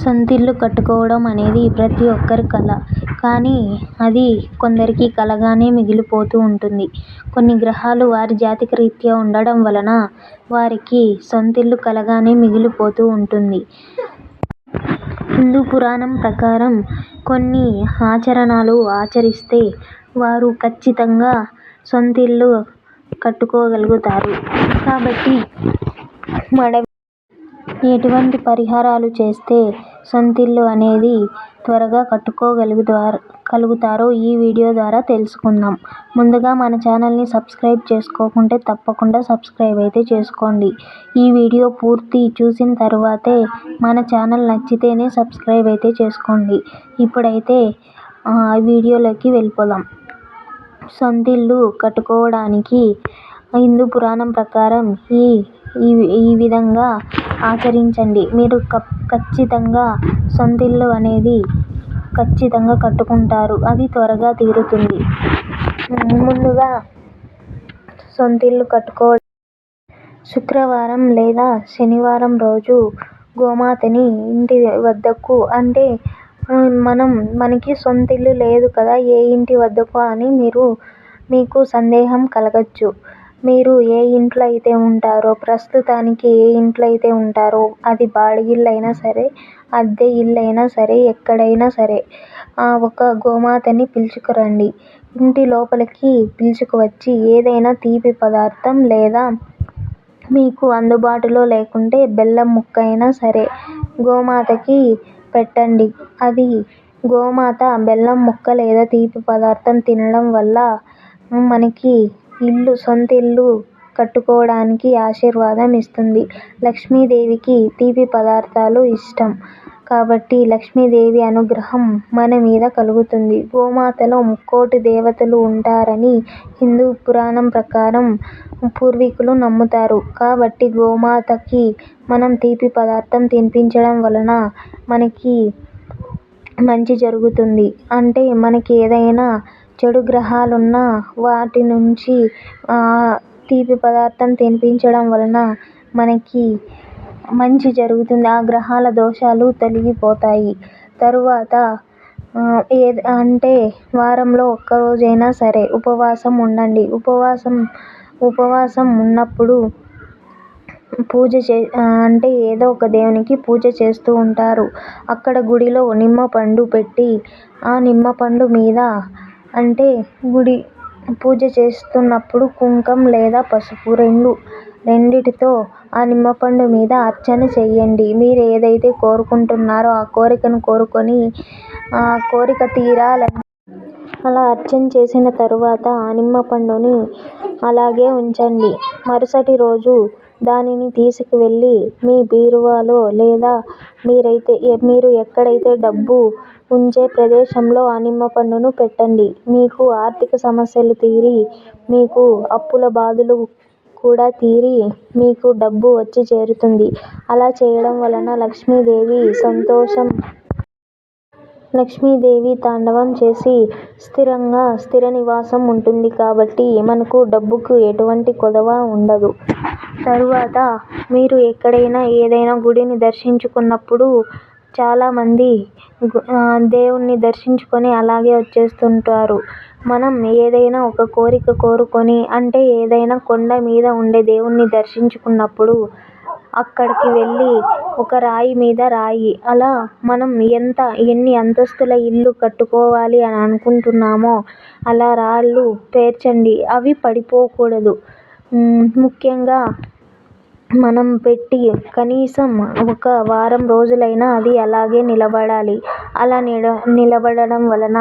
సొంతిల్లు కట్టుకోవడం అనేది ప్రతి ఒక్కరి కల కానీ అది కొందరికి కలగానే మిగిలిపోతూ ఉంటుంది. కొన్ని గ్రహాలు వారి జాతక రీత్యా ఉండడం వలన వారికి సొంతిల్లు కలగానే మిగిలిపోతూ ఉంటుంది. హిందూ పురాణం ప్రకారం కొన్ని ఆచరణలు ఆచరిస్తే వారు ఖచ్చితంగా సొంతిల్లు కట్టుకోగలుగుతారు. కాబట్టి మనం ఎటువంటి పరిహారాలు చేస్తే సొంతిల్లు అనేది త్వరగా కట్టుకోగలుగుతారు కలుగుతారో ఈ వీడియో ద్వారా తెలుసుకుందాం. ముందుగా మన ఛానల్ని సబ్స్క్రైబ్ చేసుకోకుంటే తప్పకుండా సబ్స్క్రైబ్ అయితే చేసుకోండి. ఈ వీడియో పూర్తి చూసిన తర్వాతే మన ఛానల్ నచ్చితేనే సబ్స్క్రైబ్ అయితే చేసుకోండి. ఇప్పుడైతే వీడియోలోకి వెళ్ళిపోదాం. సొంతిల్లు కట్టుకోవడానికి హిందూ పురాణం ప్రకారం ఈ ఈ ఈ విధంగా ఆచరించండి మీరు ఖచ్చితంగా సొంతిల్లు అనేది ఖచ్చితంగా కట్టుకుంటారు. అది త్వరగా తీరుతుంది. ముందుగా సొంతిల్లు కట్టుకో శుక్రవారం లేదా శనివారం రోజు గోమాతని ఇంటి వద్దకు అంటే మనం మనకి సొంతిల్లు లేదు కదా ఏ ఇంటి వద్దకు అని మీరు మీకు సందేహం కలగొచ్చు. మీరు ఏ ఇంట్లో అయితే ఉంటారో ప్రస్తుతానికి ఏ ఇంట్లో అయితే ఉంటారో అది బాడిగిల్లు అయినా సరే అద్దె ఇల్లు అయినా సరే ఎక్కడైనా సరే ఒక గోమాతని పిలుచుకురండి. ఇంటి లోపలికి పిలుచుకువచ్చి ఏదైనా తీపి పదార్థం లేదా మీకు అందుబాటులో లేకుంటే బెల్లం ముక్క అయినా సరే గోమాతకి పెట్టండి. అది గోమాత బెల్లం ముక్క లేదా తీపి పదార్థం తినడం వల్ల మనకి ఇల్లు సొంత ఇల్లు కట్టుకోవడానికి ఆశీర్వాదం ఇస్తుంది. లక్ష్మీదేవికి తీపి పదార్థాలు ఇష్టం కాబట్టి లక్ష్మీదేవి అనుగ్రహం మన మీద కలుగుతుంది. గోమాతలో ముక్కోటి దేవతలు ఉంటారని హిందూ పురాణం ప్రకారం పూర్వీకులు నమ్ముతారు. కాబట్టి గోమాతకి మనం తీపి పదార్థం తినిపించడం వలన మనకి మంచి జరుగుతుంది. అంటే మనకి ఏదైనా చెడు గ్రహాలున్నా వాటి నుంచి తీపి పదార్థం తినిపించడం వలన మనకి మంచి జరుగుతుంది. ఆ గ్రహాల దోషాలు తొలగిపోతాయి. తరువాత అంటే వారంలో ఒక్కరోజైనా సరే ఉపవాసం ఉండండి. ఉపవాసం ఉపవాసం ఉన్నప్పుడు పూజ చే అంటే ఏదో ఒక దేవునికి పూజ చేస్తూ ఉంటారు. అక్కడ గుడిలో నిమ్మపండు పెట్టి ఆ నిమ్మపండు మీద అంటే గుడి పూజ చేస్తున్నప్పుడు కుంకం లేదా పసుపు రెండు రెండిటితో ఆ నిమ్మపండు మీద అర్చన చేయండి. మీరు ఏదైతే కోరుకుంటున్నారో ఆ కోరికను కోరుకొని ఆ కోరిక తీరాలని అలా అర్చన చేసిన తరువాత ఆ నిమ్మపండుని అలాగే ఉంచండి. మరుసటి రోజు దానిని తీసుకువెళ్ళి మీ బీరువాలో లేదా మీరైతే మీరు ఎక్కడైతే డబ్బు ఉంచే ప్రదేశంలో ఆ నిమ్మపండును పెట్టండి. మీకు ఆర్థిక సమస్యలు తీరి మీకు అప్పుల బాధలు కూడా తీరి మీకు డబ్బు వచ్చి చేరుతుంది. అలా చేయడం వలన లక్ష్మీదేవి సంతోషం లక్ష్మీదేవి తాండవం చేసి స్థిరంగా స్థిర నివాసం ఉంటుంది కాబట్టి మనకు డబ్బుకు ఎటువంటి కొదవ ఉండదు. తరువాత మీరు ఎక్కడైనా ఏదైనా గుడిని దర్శించుకున్నప్పుడు చాలామంది దేవుణ్ణి దర్శించుకొని అలాగే వచ్చేస్తుంటారు. మనం ఏదైనా ఒక కోరిక కోరుకొని అంటే ఏదైనా కొండ మీద ఉండే దేవుణ్ణి దర్శించుకున్నప్పుడు అక్కడికి వెళ్ళి ఒక రాయి మీద రాయి అలా మనం ఎంత ఎన్ని అంతస్తుల ఇల్లు కట్టుకోవాలి అని అనుకుంటున్నామో అలా రాళ్ళు పేర్చండి. అవి పడిపోకూడదు. ముఖ్యంగా మనం పెట్టి కనీసం ఒక వారం రోజులైనా అది అలాగే నిలబడాలి. అలా నిల నిలబడడం వలన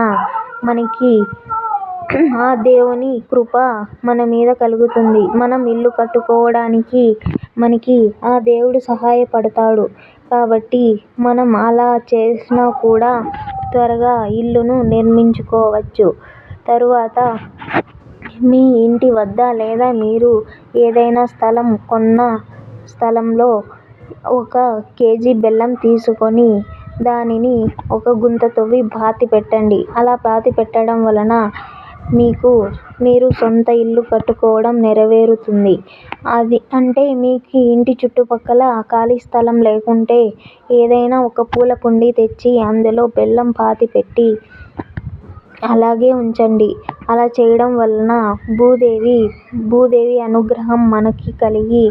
మనకి ఆ దేవుని కృప మన మీద కలుగుతుంది. మనం ఇల్లు కట్టుకోవడానికి మనకి ఆ దేవుడు సహాయపడతాడు. కాబట్టి మనం అలా చేసినా కూడా త్వరగా ఇల్లును నిర్మించుకోవచ్చు. తరువాత మీ ఇంటి వద్ద లేదా మీరు ఏదైనా స్థలం కొన్నా స్థలంలో ఒక కేజీ బెల్లం తీసుకొని దానిని ఒక గుంత తవ్వి పాతిపెట్టండి. అలా పాతిపెట్టడం వలన మీకు మీరు సొంత ఇల్లు కట్టుకోవడం నెరవేరుతుంది. అది అంటే మీకు ఇంటి చుట్టుపక్కల ఖాళీ స్థలం లేకుంటే ఏదైనా ఒక పూల కుండీ తెచ్చి అందులో బెల్లం పాతి పెట్టి అలాగే ఉంచండి. అలా చేయడం వలన భూదేవి భూదేవి అనుగ్రహం మనకి కలిగి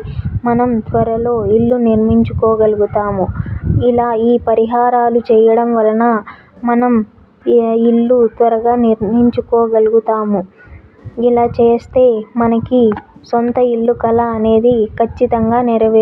మనం త్వరలో ఇల్లు నిర్మించుకోగలుగుతాము. ఇలా ఈ పరిహారాలు చేయడం వలన మనం ఇల్లు త్వరగా నిర్మించుకోగలుగుతాము. ఇలా చేస్తే మనకి సొంత ఇల్లు కల అనేది ఖచ్చితంగా నెరవేరు